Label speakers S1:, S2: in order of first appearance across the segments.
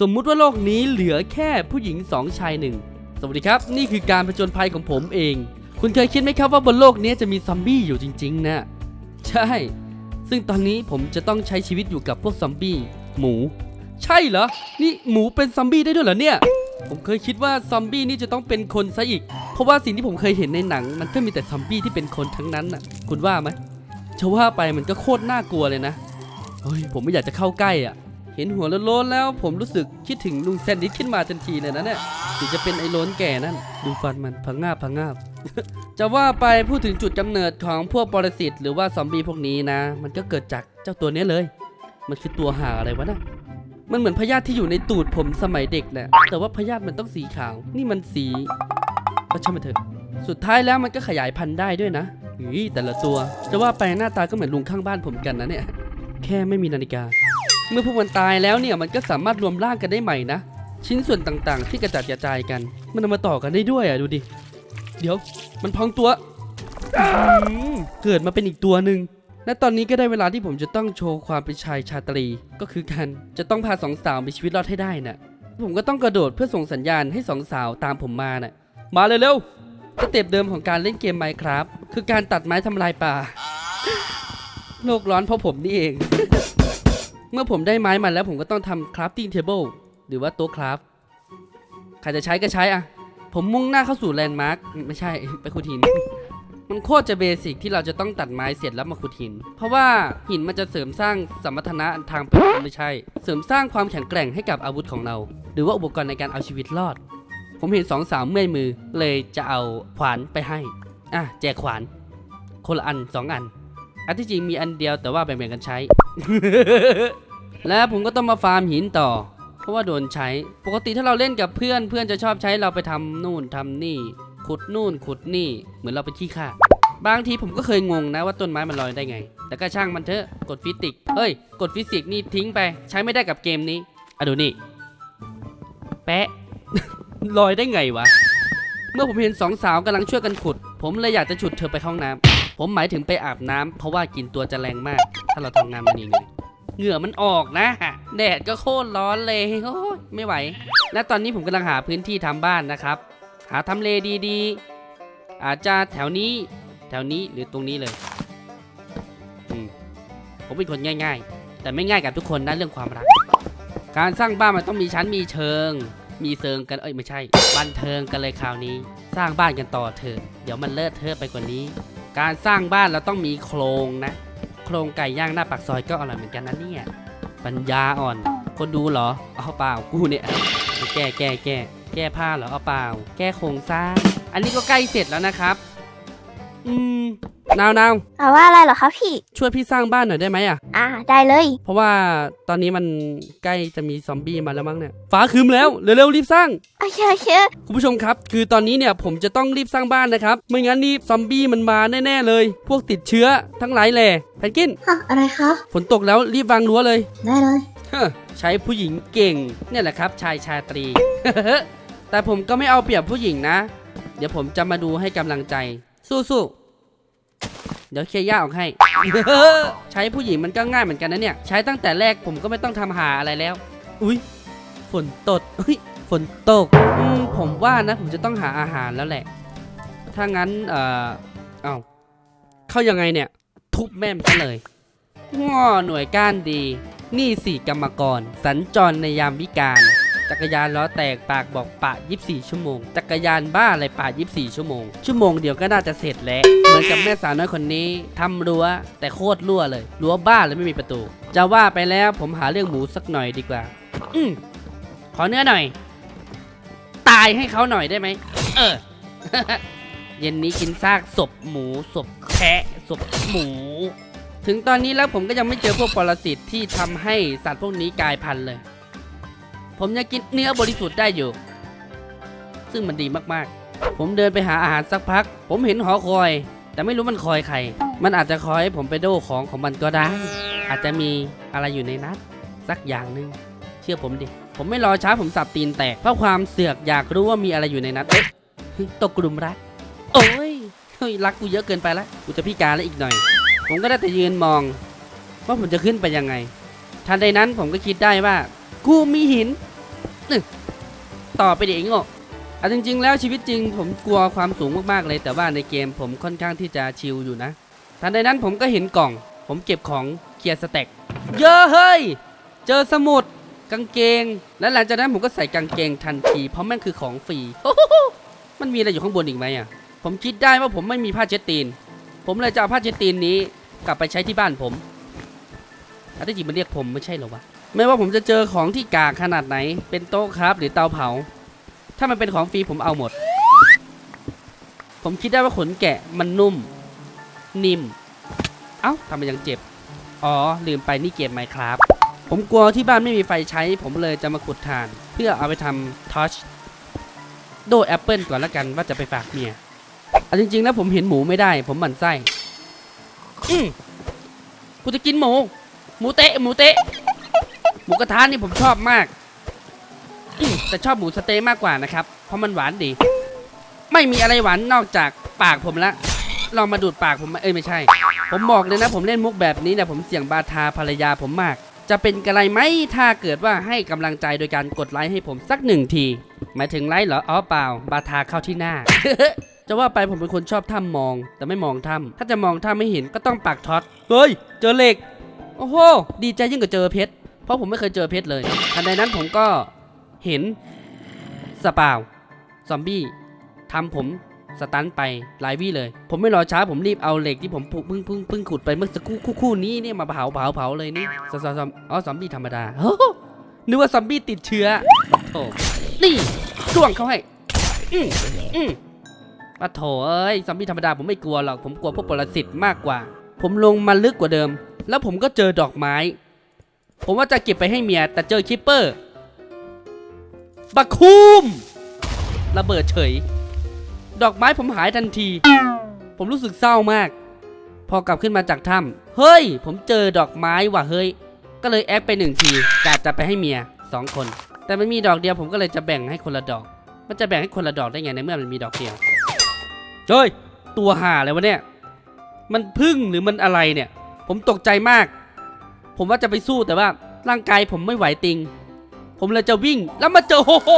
S1: สมมุติว่าโลกนี้เหลือแค่ผู้หญิงสองชายหนึ่งสวัสดีครับ นี่คือการผจญภัยของผมเอง คุณเคยคิดไหมครับว่าบนโลกนี้จะมีซอมบี้อยู่จริงๆนะใช่ ซึ่งตอนนี้ผมจะต้องใช้ชีวิตอยู่กับพวกซอมบี้หมู ใช่เหรอ นี่หมูเป็นซอมบี้ได้ด้วยเหรอเนี่ย ผมเคยคิดว่าซอมบี้นี่จะต้องเป็นคนซะอีก เพราะว่าสิ่งที่ผมเคยเห็นในหนัง มันก็มีแต่ซอมบี้ที่เป็นคนทั้งนั้นน่ะ คุณว่าไหมจะว่าไปมันก็โคตรน่ากลัวเลยนะเฮ้ยผมไม่อยากจะเข้าใกล้อะ เห็นหัวโล้นแล้วผมรู้สึกคิดถึงลุงแซนดิสขึ้นมาทันทีเลยนะเนี่ยถึงจะเป็นไอ้โล้นแก่นั่น ดูฟันมันพังงาบพังงาบจะว่าไปพูดถึงจุดกำเนิดของพวกปรสิตหรือว่าซอมบี้พวกนี้นะ มันก็เกิดจากเจ้าตัวนี้เลย มันคือตัวหาอะไรวะนะมันเหมือนพยาธิที่อยู่ในตูดผมสมัยเด็กแหละแต่ว่าพยาธิมันต้องสีขาว นี่มันสีก็ช่างมันเถอะ สุดท้ายแล้วมันก็ขยายพันธุ์ได้ด้วยนะอีแต่ละตัว จะว่าไปหน้าตาก็เหมือนลุงข้างบ้านผมกันนะเนี่ย แค่ไม่มีนาฬิกา เมื่อพวกมันตายแล้วเนี่ยมันก็สามารถรวมร่างกันได้ใหม่นะ ชิ้นส่วนต่างๆ ที่กระจัดกระจายกัน มันเอามาต่อกันได้ด้วยอะดูดิ เดี๋ยวมันพองตัวเกิดมาเป็นอีกตัวหนึ่งและตอนนี้ก็ได้เวลาที่ผมจะต้องโชว์ความเป็นชายชาตรี ก็คือการจะต้องพาสองสาวมีชีวิตรอดให้ได้น่ะ ผมก็ต้องกระโดดเพื่อส่งสัญญาณให้สองสาวตามผมมาน่ะ มาเลยเร็วสเต็ปเดิมของการเล่นเกมไมครับ คือการตัดไม้ทำลายป่า โลกร้อนเพราะผมนี่เอง เมื่อผมได้ไม้มาแล้วผมก็ต้องทำ crafting table หรือว่าโต๊ะคราฟใครจะใช้ก็ใช้อะผมมุ่งหน้าเข้าสู่แลนด์มาร์คไม่ใช่ ไปขุดหิน มันโคตรจะเบสิกที่เราจะต้องตัดไม้เสร็จแล้วมาขุดหิน เพราะว่าหินมันจะเสริมสร้างสมรรถนะทางไม่ใช่ เสริมสร้างความแข็งแกร่งให้กับอาวุธของเรา หรือว่าอุปกรณ์ในการเอาชีวิตรอด ผมเห็นสองสาวเมื่อยมือเลยจะเอาขวานไปให้ อะแจกขวาน คนละอันสองอันอันที่จริงมีอันเดียวแต่ว่าแบ่งๆกันใช้ แล้วผมก็ต้องมาฟาร์มหินต่อ เพราะว่าโดนใช้ ปกติถ้าเราเล่นกับเพื่อนเพื่อนจะชอบใช้เราไปทำนู่นทำนี่ ขุดนู่นขุดนี่ เหมือนเราไปขี้ข้าบางทีผมก็เคยงงนะว่าต้นไม้มันลอยได้ไง แต่ก็ช่างมันเถอะกดฟิสิกส์เฮ้ย กดฟิสิกส์นี่ทิ้งไป ใช้ไม่ได้กับเกมนี้อะดูนี่ แปะลอยได้ไงวะ เมื่อผมเห็นสองสาวกำลังช่วยกันขุด ผมเลยอยากจะฉุดเธอไปห้องน้ำผมหมายถึงไปอาบน้ำเพราะว่ากินตัวจะแรงมาก ถ้าเราทำงานมันอย่างนี้ เหงื่อมันออกนะ แดดก็โคตรร้อนเลยโอ้ยไม่ไหว และตอนนี้ผมกำลังหาพื้นที่ทำบ้านนะครับ หาทำเลดีๆ อาจจะแถวนี้ แถวนี้หรือตรงนี้เลยผมเป็นคนง่าย ๆ แต่ไม่ง่ายกับทุกคนนะเรื่องความรัก การสร้างบ้านมันต้องมีชั้นมีเชิง มีเซิงกันเอ้ยไม่ใช่ บันเทิงกันเลยคราวนี้ สร้างบ้านกันต่อเถอะเดี๋ยวมันเลิศเทอะไปกว่านี้ การสร้างบ้านเราต้องมีโครงนะ โครงไก่ย่างหน้าปากซอยก็อร่อยเหมือนกันนะเนี่ย ปัญญาอ่อน คนดูเหรอ เอาเปล่ากูเนี่ย แก้แก้แก้แก้ผ้าเหรอเอาเปล่า แก้โครงสร้าง อันนี้ก็ใกล้เสร็จแล้วนะครับ อืม นาวนาว
S2: เอาว่าอะไรเหรอคะพี่
S1: ช่วยพี่สร้างบ้านหน่อยได้ไหมอะ
S2: อ่า ได้เลย
S1: เพราะว่าตอนนี้มันใกล้จะมีซอมบี้มาแล้วมั้งเนี่ยฟ้าคืมแล้วเร็วๆรีบสร้าง
S2: โอเคโอเค
S1: คุณผู้ชมครับ คือตอนนี้เนี่ยผมจะต้องรีบสร้างบ้านนะครับไม่งั้นนี่ซอมบี้มันมาแน่ๆเลย พวกติดเชื้อทั้งหลายแหล่แพนกิน
S3: ฮะอะไรคะ
S1: ฝนตกแล้วรีบวางรั้วเลย
S3: ได้เลย
S1: เฮ้อใช้ผู้หญิงเก่งเนี่ยแหละครับ ชายชาตรี แต่ผมก็ไม่เอาเปรียบผู้หญิงนะ เดี๋ยวผมจะมาดูให้กำลังใจสู้ๆ เดี๋ยวเคลียร์ย่าออกให้ ใช้ผู้หญิงมันก็ง่ายเหมือนกันนะเนี่ย ใช้ตั้งแต่แรกผมก็ไม่ต้องทำหาอะไรแล้ว อุ้ยฝนตกอุ้ยฝนตกอืมผมว่านะ ผมจะต้องหาอาหารแล้วแหละ ถ้างั้น เอ่อเอ้าเข้ายังไงเนี่ย ทุบแม่มซะเลยง้อหน่วยก้านดี นี่สี่กรรมกร สัญจรในยามวิการ จักรยานล้อแตกปากบอกปะ 24 ชั่วโมง จักรยานบ้าอะไรปะ 24 ชั่วโมง ชั่วโมงเดียวก็น่าจะเสร็จแล้ว เหมือนกับแม่สาวน้อยคนนี้ทำรั้วแต่โคตรรั่วเลย รั้วบ้าเลยไม่มีประตู จะว่าไปแล้วผมหาเรื่องหมูสักหน่อยดีกว่า อืมขอเนื้อหน่อย ตายให้เขาหน่อยได้ไหม เออ เย็นนี้กินซากศพหมูศพแพะศพหมู ถึงตอนนี้แล้วผมก็ยังไม่เจอพวกปรสิตที่ทำให้สัตว์พวกนี้กลายพันธุ์เลย ผมยังกินเนื้อบริสุทธิ์ได้อยู่ ซึ่งมันดีมากๆ ผมเดินไปหาอาหารสักพัก ผมเห็นหอคอย แต่ไม่รู้มันคอยใคร มันอาจจะคอยให้ผมไปโดของของมันก็ได้ อาจจะมีอะไรอยู่ในนั้นสักอย่างหนึ่งเชื่อผมดิ ผมไม่รอช้าผมสับตีนแตกเพราะความเสือกอยากรู้ว่ามีอะไรอยู่ในนั้นเอ๊ะตกกลุ่มรัก โอ้ยเฮ้ยรักกูเยอะเกินไปละกูจะพิการแล้วอีกหน่อย ผมก็ได้แต่ยืนมอง ว่าผมจะขึ้นไปยังไง ทันใดนั้นผมก็คิดได้ว่า กูมีหิน นี่ต่อไปเดิไอ้โง่เอาจริง ๆ แล้วชีวิตจริง ผมกลัวความสูงมากๆเลย แต่ว่าในเกมผมค่อนข้างที่จะชิลอยู่นะทันใดนั้นผมก็เห็นกล่อง ผมเก็บของเคลียร์สแต็กเยอะเฮ้ย เจอสมุดกางเกง และหลังจากนั้นผมก็ใส่กางเกงทันที เพราะแม่งคือของฟรีมันมีอะไรอยู่ข้างบนอีกไหมอะ ผมคิดได้ว่าผมไม่มีผ้าเช็ดตีน ผมเลยจะเอาผ้าเช็ดตีนนี้ กลับไปใช้ที่บ้านผมอันที่จริงมันเรียกผมไม่ใช่หรอวะ ไม่ว่าผมจะเจอของที่กากขนาดไหน เป็นโต๊ะครับหรือเตาเผา ถ้ามันเป็นของฟรีผมเอาหมด ผมคิดได้ว่าขนแกะมันนุ่ม นิ่ม เอ้าทำไมยังเจ็บ อ๋อ ลืมไปนี่เกมไมครับ ผมกลัวที่บ้านไม่มีไฟใช้ ผมเลยจะมาขุดถ่าน เพื่อเอาไปทำทอชโดแอปเปิลก่อนละกันว่าจะไปฝากเมียเอาจริงๆแล้วผมเห็นหมูไม่ได้ ผมหมั่นไส้อืมกูจะกินหมู หมูเตะ หมูเตะ หมูกระทะนี่ผมชอบมาก แต่ชอบหมูสเต๊ะมากกว่านะครับ เพราะมันหวานดี ไม่มีอะไรหวานนอกจากปากผมละ ลองมาดูดปากผมเอ้ยไม่ใช่ ผมบอกเลยนะ ผมเล่นมุกแบบนี้นี่ยผมเสี่ยงบาทาภรรยาผมมาก จะเป็นกระไรไหมถ้าเกิดว่าให้กำลังใจโดยการกดไลค์ให้ผมสักหนึ่งที หมายถึงไลค์เหรออ๋อเปล่า บาทาเข้าที่หน้าจะว่าไปผมเป็นคนชอบถ้ำมอง แต่ไม่มองถ้ำถ้าจะมองถ้ำไม่เห็นก็ต้องปากท็อตเฮ้ย เจอเหล็ก โอ้โห ดีใจยิ่งกว่าเจอเพชร เพราะผมไม่เคยเจอเพชรเลยทันใดนั้นผมก็เห็นสปาวซอมบี้ทำผมสตันไปหลายวิเลย ผมไม่รอช้าผมรีบเอาเหล็กที่ผมเพิ่งเพิ่งเพิ่งขุดไปเมื่อสักครู่คู่คู่นี้เนี่ยมาเผาเผาเผาเลยนี่ซอมซอมอ๋อซอมบี้ธรรมดาโอ้นึกว่าซอมบี้ติดเชื้อโถนี่จ้วงเขาให้อืมอืมปะโถเอ้ยซอมบี้ธรรมดาผมไม่กลัวหรอกผมกลัวพวกปรสิตมากกว่า ผมลงมาลึกกว่าเดิม แล้วผมก็เจอดอกไม้ ผมว่าจะเก็บไปให้เมีย แต่เจอคิปเปอร์บักคูมระเบิดเฉย ดอกไม้ผมหายทันที ผมรู้สึกเศร้ามาก พอกลับขึ้นมาจากถ้ำเฮ้ย ผมเจอดอกไม้ว่ะเฮ้ย ก็เลยแอคไปหนึ่งทีกะจะไปให้เมียสองคน แต่มันมีดอกเดียวผมก็เลยจะแบ่งให้คนละดอก มันจะแบ่งให้คนละดอกได้ไงในเมื่อมันมีดอกเดียวเฮ้ยตัวห่าอะไรวะเนี่ย มันพึ่งหรือมันอะไรเนี่ย ผมตกใจมาก ผมว่าจะไปสู้แต่ว่าร่างกายผมไม่ไหวติง ผมเลยจะวิ่งแล้วมาเจอโอ้โห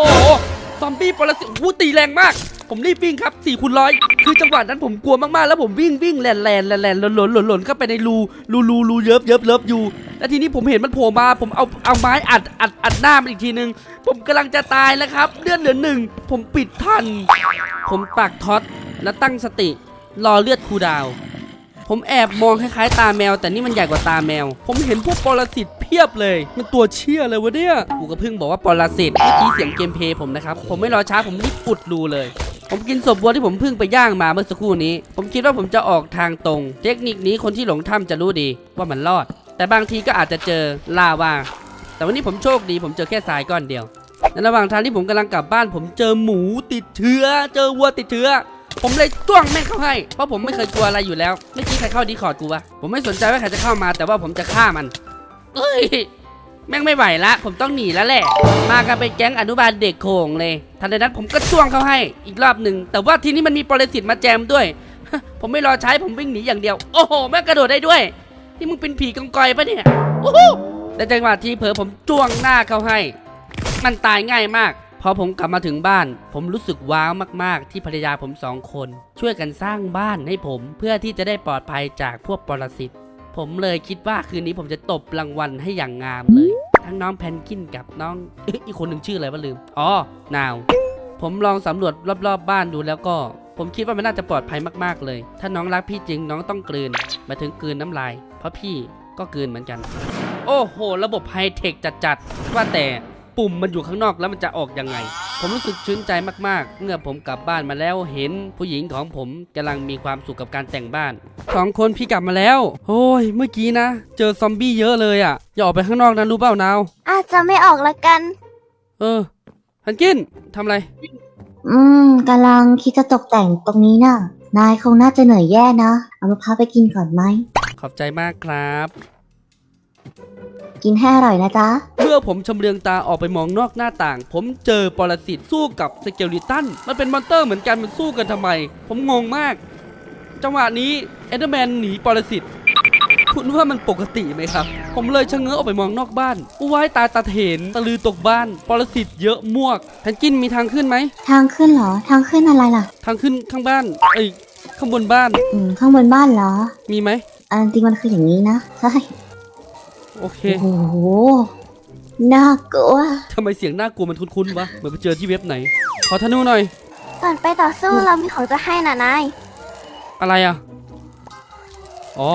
S1: ซอมบี้ปรสิตโอ้โหตีแรงมาก ผมรีบวิ่งครับ4คูณร้อยคือจังหวะนั้นผมกลัวมากๆ แล้วผมวิ่งวิ่งแลนแลนแลนแลนหล่นหล่นหล่นหล่นเข้าไปในรูรูรูรูเยิบเยิบเลิบอยู่ แล้วทีนี้ผมเห็นมันโผล่มา ผมเอาเอาไม้อัดอัดอัดหน้ามันอีกทีนึง ผมกำลังจะตายแล้วครับเลือดเหลือหนึ่งผมปิดทัน ผมปักท็อตแล้วตั้งสติ รอเลือดคูดาว ผมแอบมองคล้ายๆ ตาแมว แต่นี่มันใหญ่กว่าตาแมว ผมเห็นพวกปรสิตเพียบเลย มันตัวเชี่ยเลยวะเนี่ยกูก็เพิ่งบอกว่าปรสิตเมื่อกี้เสียงเกมเพลย์ผมนะครับผมไม่รอช้าผมรีบอุดรูเลยผมกินศพวัวที่ผมเพิ่งไปย่างมาเมื่อสักครู่นี้ ผมคิดว่าผมจะออกทางตรง เทคนิคนี้คนที่หลงถ้ำจะรู้ดีว่ามันรอด แต่บางทีก็อาจจะเจอลาวา แต่วันนี้ผมโชคดีผมเจอแค่ทรายก้อนเดียว ในระหว่างทางที่ผมกำลังกลับบ้าน ผมเจอหมูติดเชื้อ เจอวัวติดเชื้อ ผมเลยจ้วงแม่งเข้าให้ เพราะผมไม่เคยกลัวอะไรอยู่แล้วไม่อกี้ใครเข้าดีคอร์ดกูวะ ผมไม่สนใจว่าใครจะเข้ามา แต่ว่าผมจะฆ่ามันเอ้ย แม่งไม่ไหวละ ผมต้องหนีแล้วแหละ มากันเป็นแก๊งอนุบาลเด็กโขงเลย ทันใดนั้นผมก็จ้วงเข้าให้ อีกรอบหนึ่ง แต่ว่าทีนี้มันมีปรสิตมาแจมด้วย ผมไม่รอใช้ ผมวิ่งหนีอย่างเดียว โอ้โห แม่งกระโดดได้ด้วย นี่มึงเป็นผีกองกอยปะเนี่ย โอ้โหแต่จังหวะที่เผลอผมจ้วงหน้าเข้าให้ มันตายง่ายมาก อผมกลับมาถึงบ้าน ผมรู้สึกว้าวมาก ๆ ที่ภรรยาผมสองคน ช่วยกันสร้างบ้านให้ผมเพื่อที่จะได้ปลอดภัยจากพวกปรสิตผมเลยคิดว่าคืนนี้ผมจะตบรางวัลให้อย่างงามเลย ทั้งน้องแพนกินกับน้องอีกคนหนึ่งชื่ออะไรวะลืมอ๋อนาว ผมลองสำรวจรอบๆบบ้านดูแล้วก็ ผมคิดว่ามันน่าจะปลอดภัยมากๆเลย ถ้าน้องรักพี่จริงน้องต้องกลืนมาถึงกลืนน้ำลาย เพราะพี่ก็กลืนเหมือนกัน โอ้โห ระบบไฮเทคจัดๆว่าแต่ ปุ่มมันอยู่ข้างนอกแล้วมันจะออกยังไง ผมรู้สึกชื่นใจมากๆ เมื่อผมกลับบ้านมาแล้วเห็นผู้หญิงของผมกำลังมีความสุขกับการแต่งบ้านสองคนพี่กลับมาแล้วโอ้ยเมื่อกี้นะ เจอซอมบี้เยอะเลยอะอย่าออกไปข้างนอกนะรู้เปล่านาว
S2: อาจจะไม่ออกละกัน
S1: เออฮันกินทำอะไร
S2: อืมกำลังคิดจะตกแต่งตรงนี้น่ะนายคงน่าจะเหนื่อยแย่นะ เอามะพร้าวไปกินก่อนไหม
S1: ขอบใจมากครับ
S2: กินให้อร่อยนะจ๊ะ
S1: เมื่อผมชำเลืองตาออกไปมองนอกหน้าต่าง ผมเจอปรสิตสู้กับสเกลิตัน มันเป็นมอนเตอร์เหมือนกันมันสู้กันทำไม ผมงงมาก จังหวะนี้เอเดอร์แมนหนีปรสิตคุณคุณว่ามันปกติไหมครับ ผมเลยชะเง้อออกไปมองนอกบ้านว้ายตาตาเถนตะลือตกบ้าน ปรสิตเยอะมวกแพนกินมีทางขึ้นไหม
S2: ทางขึ้นเหรอ ทางขึ้นอะไรล่ะ
S1: ทางขึ้นข้างบ้าน เอ้ย ข้างบนบ้าน
S2: อืม ข้างบนบ้านเหรอ
S1: มีไหม
S2: อันจริงมันคืออย่างนี้นะ ใช่
S1: โอเค
S2: โอ้โหน่ากลัว
S1: ทำไมเสียงน่ากลัวมันคุ้นๆวะเหมือนไปเจอที่เว็บไหน ขอธนูหน่อย
S3: ก่อนไปต่อสู้เรามีของจะให้นะนาย
S1: อะไรอะ อ๋อ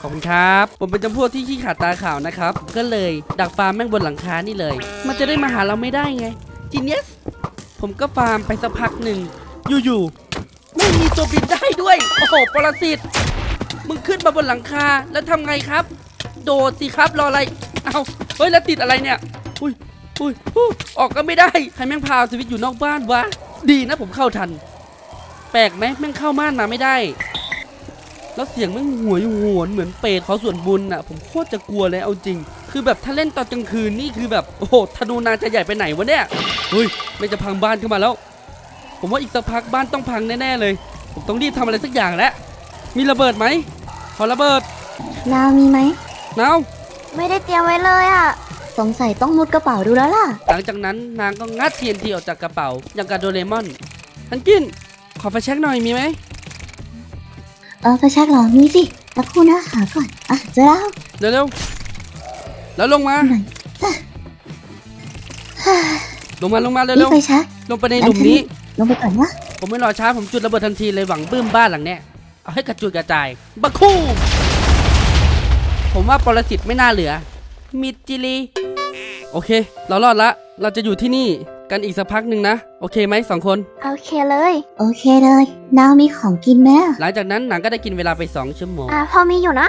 S1: ขอบคุณครับ ผมเป็นจำพวกที่ขี้ขาดตาขาวนะครับ ก็เลยดักฟาร์มแม่งบนหลังคานี่เลย มันจะได้มาหาเราไม่ได้ไงจีเนียสผมก็ฟาร์มไปสักพักหนึ่ง อยู่ๆไม่มีตัวบินได้ด้วย โอ้โห ปรสิต มึงขึ้นมาบนหลังคาแล้วทำไงครับ โดดสิครับรออะไรเอาเฮ้ยแล้วติดอะไรเนี่ยอุ้ยอุ้ยออกก็ไม่ได้ใครแม่งพาสวิตอยู่นอกบ้านวะดีนะผมเข้าทัน แปลกไหมแม่งเข้าม่านมาไม่ได้ แล้วเสียงแม่งหวยหวนเหมือนเปรตขอส่วนบุญอะ ผมโคตรจะกลัวเลยเอาจริง คือแบบถ้าเล่นตอนกลางคืนนี่คือแบบโอ้โหธนูนาจะใหญ่ไปไหนวะเนี่ยเฮ้ยไม่จะพังบ้านขึ้นมาแล้ว ผมว่าอีกสักพักบ้านต้องพังแน่ๆเลย ผมต้องรีบทำอะไรสักอย่างแล้วมีระเบิดไหมขอระเบิด
S2: นาวมีไหม
S1: นาว
S3: ไม่ได้เตรียมไว้เลยอะ
S2: สงสัยต้องมุดกระเป๋าดูแล้วล่ะ
S1: หลังจากนั้นนางก็งัดเทียนทีออกจากกระเป๋า อย่างกับโดเรมอนทันกิน ขอไฟแช็กหน่อยมีไหม
S2: เออไปเช็คเหรอมีสิตะครู่นะหาก่อนอะเจอแล้ว
S1: เร็วๆแล้วลงมา
S2: ไหน
S1: ลงมาลงมา
S2: นี่
S1: เร็ว
S2: ไฟแช็ค
S1: ๆลงไปในหลุมนี้
S2: ลงไปก่อนนะ
S1: ผมไม่รอช้าผมจุดระเบิดทันทีเลยหวังบื้มบ้านหลังเนี้ยเอาให้กระจุยกระจายบักคู่ ผมว่าปรสิตไม่น่าเหลือ มิดจิลี โอเค เรารอดละ เราจะอยู่ที่นี่กันอีกสักพักหนึ่งนะ โอเคไหมสองคน
S3: โอเคเลย
S2: โอเคเลยนาวมีของกินไหมอะ
S1: หลังจากนั้นหนังก็ได้กินเวลาไปสองชั่วโมง
S3: อ่าพอมีอยู่นะ